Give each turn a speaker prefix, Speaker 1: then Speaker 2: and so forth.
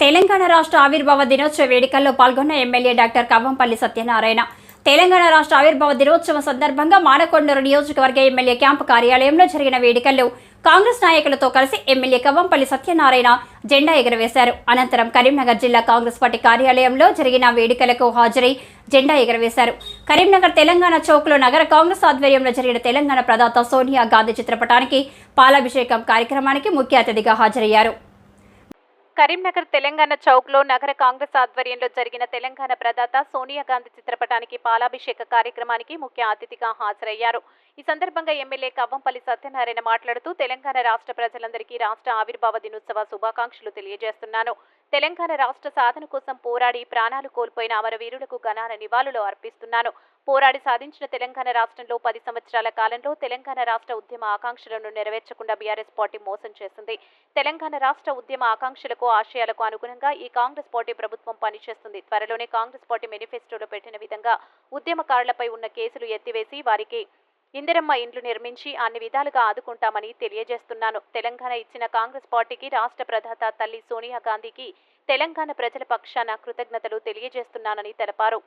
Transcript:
Speaker 1: తెలంగాణ రాష్ట్ర ఆవిర్భావ దినోత్సవ వేడుకల్లో పాల్గొన్న ఎమ్మెల్యే డాక్టర్ కవ్వంపల్లి సత్యనారాయణ. తెలంగాణ రాష్ట్ర ఆవిర్భావ దినోత్సవం సందర్భంగా మానకొండూరు నియోజకవర్గ ఎమ్మెల్యే క్యాంపు కార్యాలయంలో జరిగిన వేడుకల్లో కాంగ్రెస్ నాయకులతో కలిసి ఎమ్మెల్యే కవ్వంపల్లి సత్యనారాయణ జెండా ఎగురవేశారు. అనంతరం కరీంనగర్ జిల్లా కాంగ్రెస్ పార్టీ కార్యాలయంలో జరిగిన వేడుకలకు హాజరై జెండా ఎగురవేశారు. కరీంనగర్ తెలంగాణ చౌక్లో నగర కాంగ్రెస్ ఆధ్వర్యంలో జరిగిన తెలంగాణ ప్రదాత సోనియా గాంధీ చిత్రపటానికి పాలాభిషేకం కార్యక్రమానికి ముఖ్య అతిథిగా హాజరయ్యారు. కరీంనగర్ తెలంగాణ చౌక్లో నగర కాంగ్రెస్ ఆధ్వర్యంలో జరిగిన తెలంగాణ ప్రదాత సోనియా గాంధీ చిత్రపటానికి పాలాభిషేక కార్యక్రమానికి ముఖ్య అతిథిగా హాజరయ్యారు. ఈ సందర్భంగా ఎమ్మెల్యే కవ్వంపల్లి సత్యనారాయణ మాట్లాడుతూ తెలంగాణ రాష్ట్ర ప్రజలందరికీ రాష్ట్ర ఆవిర్భావ దినోత్సవ శుభాకాంక్షలు తెలియజేస్తున్నాను. తెలంగాణ రాష్ట్ర సాధన కోసం పోరాడి ప్రాణాలు కోల్పోయిన అమరవీరులకు ఘనాన నివాళులు అర్పిస్తున్నాను. పోరాడి సాధించిన తెలంగాణ రాష్ట్రంలో పది సంవత్సరాల కాలంలో తెలంగాణ రాష్ట్ర ఉద్యమ ఆకాంక్షలను నెరవేర్చకుండా బీఆర్ఎస్ పార్టీ మోసం చేసింది. తెలంగాణ రాష్ట్ర ఉద్యమ ఆకాంక్షలకు ఆశయాలకు అనుగుణంగా ఈ కాంగ్రెస్ పార్టీ ప్రభుత్వం పనిచేస్తుంది. త్వరలోనే కాంగ్రెస్ పార్టీ మేనిఫెస్టోలో పెట్టిన విధంగా ఉద్యమకారులపై ఉన్న కేసులు ఎత్తివేసి వారికి ఇందిరమ్మ ఇండ్లు నిర్మించి అన్ని విధాలుగా ఆదుకుంటామని తెలియజేస్తున్నాను. తెలంగాణ ఇచ్చిన కాంగ్రెస్ పార్టీకి రాష్ట్ర ప్రధాత తల్లి సోనియా గాంధీకి తెలంగాణ ప్రజల పక్షాన కృతజ్ఞతలు తెలియజేస్తున్నానని తెలిపారు.